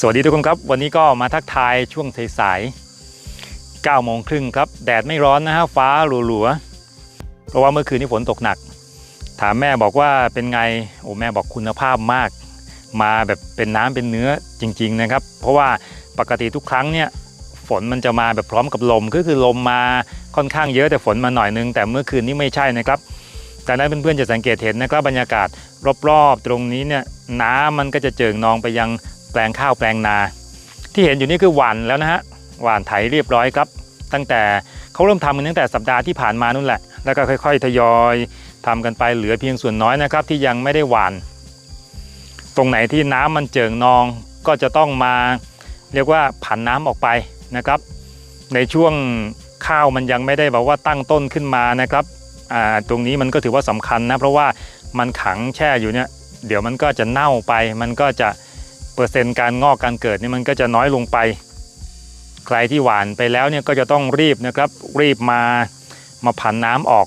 สวัสดีทุกคนครับ วันนี้ก็มาทักทายช่วงสายๆ9โมงครึ่งครับ แดดไม่ร้อนนะฮะฟ้าหลัวๆเพราะว่าเมื่อคืนนี้ฝนตกหนัก ถามแม่บอกว่าเป็นไงโอ้แม่บอกคุณภาพมาก มาแบบเป็นน้ำเป็นเนื้อจริง ๆนะครับ เพราะว่าปกติทุกครั้งเนี่ยฝนมันจะมาแบบพร้อมกับลมก็คือลมมาค่อนข้างเยอะแต่ฝนมาหน่อยนึงแต่เมื่อคืนนี้ไม่ใช่นะครับจากนั้นเพื่อนๆจะสังเกตเห็นนะครับบรรยากาศรอบๆ ตรงนี้เนี่ยน้ำมันก็จะเจิ่งนองไปยัง แปลงข้าวแปลงนา ที่เห็นอยู่นี่คือหวานแล้วนะฮะหวานไถเรียบร้อยครับ ตั้งแต่เขาเริ่มทำกันตั้งแต่สัปดาห์ที่ผ่านมานู่นแหละ แล้วก็ค่อยๆ ทยอยทำกันไปเหลือเพียงส่วนน้อยนะครับ ที่ยังไม่ได้หวาน ตรงไหนที่น้ำมันเจิ่งนองก็จะต้องมาเรียกว่าผันน้ำออกไปนะครับ ในช่วงข้าวมันยังไม่ได้แบบว่าตั้งต้นขึ้นมานะครับตรงนี้มันก็ถือว่าสำคัญนะเพราะว่ามันขังแช่อยู่เนี่ยเดี๋ยวมันก็จะเน่าไป มันก็จะ เปอร์เซ็นต์การงอกการเกิดนี่มันก็จะน้อยลงไป ใครที่หวานไปแล้วเนี่ยก็จะต้องรีบนะครับ รีบมามาผันน้ำออก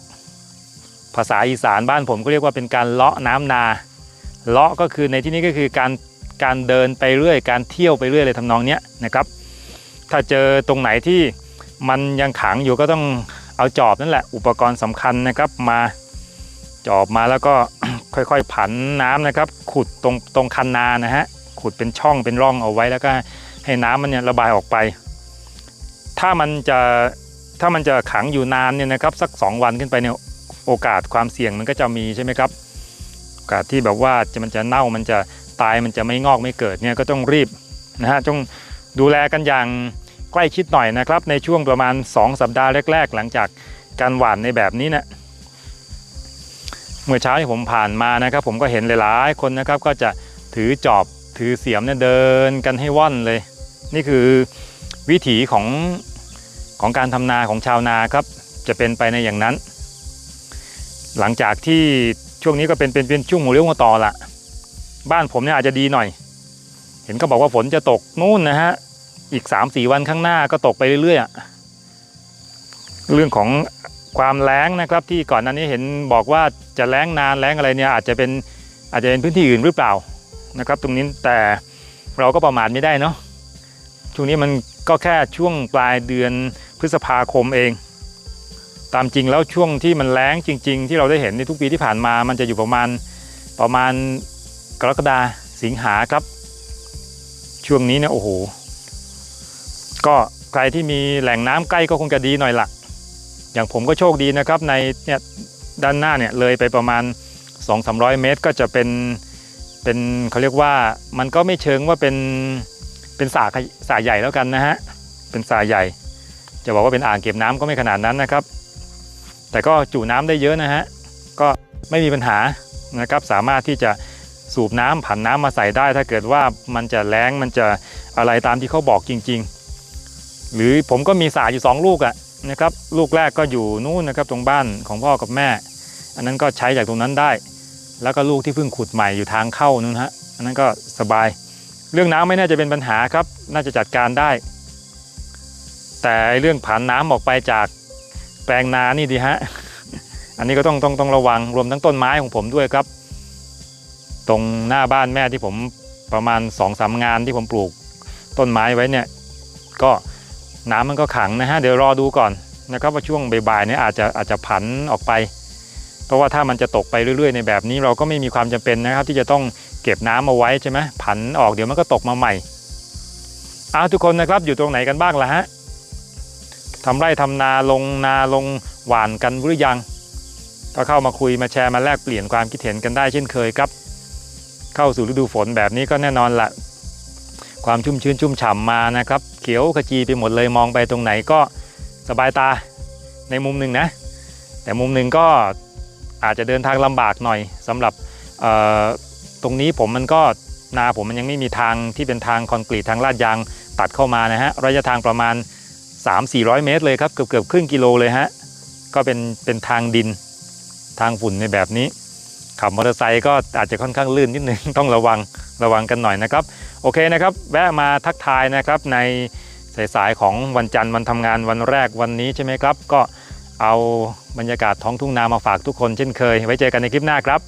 ภาษาอีสานบ้านผมก็เรียกว่าเป็นการเลาะน้ำนาเลาะก็คือในที่นี้ก็คือการการเดินไปเรื่อย การเที่ยวไปเรื่อยเลยทำนองเนี้ยนะครับ ถ้าเจอตรงไหนที่มันยังขังอยู่ก็ต้องเอาจอบนั่นแหละ อุปกรณ์สำคัญนะครับมาจอบมาแล้วก็ค่อยๆผันน้ำนะครับ ขุดตรงตรงคันนานะฮะ ขุดเป็นช่องเป็นร่องเอาไว้แล้วก็ให้น้ำมันเนี่ยระบายออกไป ถ้ามันจะถ้ามันจะขังอยู่นานเนี่ยนะครับสัก 2 วันขึ้นไปเนี่ยโอกาสความเสี่ยงมันก็จะมีใช่ไหมครับโอกาสที่แบบว่าจะมันจะเน่ามันจะตายมันจะไม่งอกไม่เกิดเนี่ยก็ต้องรีบนะฮะต้องดูแลกันอย่างใกล้ชิดหน่อยนะครับ ในช่วงประมาณ 2 สัปดาห์แรก ๆ หลังจากการหว่านในแบบนี้นะเมื่อเช้าที่ผมผ่านมานะครับ ผมก็เห็นหลายๆคนนะครับก็จะถือจอบ ถือเสียมเนี่ยเดินกันให้ว่อนเลย นี่คือวิถีของของการทำนาของชาวนาครับ จะเป็นไปในอย่างนั้น หลังจากที่ช่วงนี้ก็เป็นเป็นเป็นช่วงหัวเลี้ยวหัวต่อละบ้านผมเนี่ยอาจจะดีหน่อย เห็นเขาบอกว่าฝนจะตกนู่นนะฮะอีก3ามสี่วันข้างหน้าก็ตกไปเรื่อยๆอะเรื่องของความแล้งนะครับที่ก่อนหน้านี้เห็นบอกว่าจะแล้งนานแล้งอะไรเนี่ยอาจจะเป็นอาจจะเป็นพื้นที่อื่นหรือเปล่า นะครับ ตรงนี้แต่เราก็ประมาทไม่ได้เนาะช่วงนี้มันก็แค่ช่วงปลายเดือนพฤษภาคมเอง ตามจริงแล้วช่วงที่มันแล้งจริง ๆ ที่เราได้เห็นในทุกปีที่ผ่านมา มันจะอยู่ประมาณประมาณกรกฎาสิงหาครับ ช่วงนี้เนี่ยโอ้โห ก็ใครที่มีแหล่งน้ำใกล้ก็คงจะดีหน่อยละอย่างผมก็โชคดีนะครับในเนี่ยด้านหน้าเนี่ยเลยไปประมาณ 2-300 เมตร ก็จะเป็น เป็นเขาเรียกว่ามันก็ไม่เชิงว่าเป็นเป็นสาสาใหญ่แล้วกันนะฮะเป็นสาใหญ่ จะบอกว่าเป็นอ่างเก็บน้ำก็ไม่ขนาดนั้นนะครับ แต่ก็จุน้ำได้เยอะนะฮะก็ไม่มีปัญหานะครับสามารถที่จะสูบน้ำผันน้ำมาใส่ได้ ถ้าเกิดว่ามันจะแรงมันจะอะไรตามที่เขาบอกจริง ๆ หรือผมก็มีสายอยู่ 2 ลูกอะนะครับ ลูกแรกก็อยู่นู่นนะครับตรงบ้านของพ่อกับแม่ อันนั้นก็ใช้จากตรงนั้นได้ แล้วก็ลูกที่เพิ่งขุดใหม่อยู่ทางเข้านู่นฮะอันนั้นก็สบาย เรื่องน้ำไม่น่าจะเป็นปัญหาครับ น่าจะจัดการได้ แต่เรื่องผ่านน้ำออกไปจากแปลงนานี่ดีฮะอันนี้ก็ต้องต้องต้องระวังรวมทั้งต้นไม้ของผมด้วยครับ ตรงหน้าบ้านแม่ที่ผมประมาณ2อสางานที่ผมปลูกต้นไม้ไว้เนี่ย ก็น้ำมันก็ขังนะฮะเดี๋ยวรอดูก่อนนะครับว่าช่วงบ่ายๆเนี่ยอาจจะอาจจะผันออกไป เพราะว่าถ้ามันจะตกไปเรื่อยๆ ในแบบนี้เราก็ไม่มีความจำเป็นนะครับ ที่จะต้องเก็บน้ำเอาไว้ใช่ไหมผันออกเดี๋ยวมันก็ตกมาใหม่เอาทุกคนนะครับอยู่ตรงไหนกันบ้างล่ะฮะทำไร่ทำนาลงนาลงหวานกันหรือยัง ก็เข้ามาคุยมาแชร์มาแลกเปลี่ยนความคิดเห็นกันได้เช่นเคยครับ เข้าสู่ฤดูฝนแบบนี้ก็แน่นอนละความชุ่มชื้นชุ่มฉ่ำมานะครับ เขียวขจีไปหมดเลยมองไปตรงไหนก็สบายตาในมุมหนึ่งนะ แต่มุมหนึ่งก็ อาจจะเดินทางลำบากหน่อยสำหรับตรงนี้ผมมันก็นาผมมันยังไม่มีทางที่เป็นทางคอนกรีตทางลาดยางตัดเข้ามานะฮะระยะทางประมาณ 3-400 เมตรเลยครับเกือบเกือบครึ่งกิโลเลยฮะก็เป็นเป็นทางดินทางฝุ่นในแบบนี้ขับมอเตอร์ไซค์ก็อาจจะค่อนข้างลื่นนิดนึงต้องระวังระวังกันหน่อยนะครับ โอเคนะครับ แวะมาทักทายนะครับในสายๆของวันจันทร์วันทำงานวันแรกวันนี้ใช่ไหมครับ ก็ เอาบรรยากาศท้องทุ่งนามาฝากทุกคนเช่นเคย ไว้เจอกันในคลิปหน้าครับ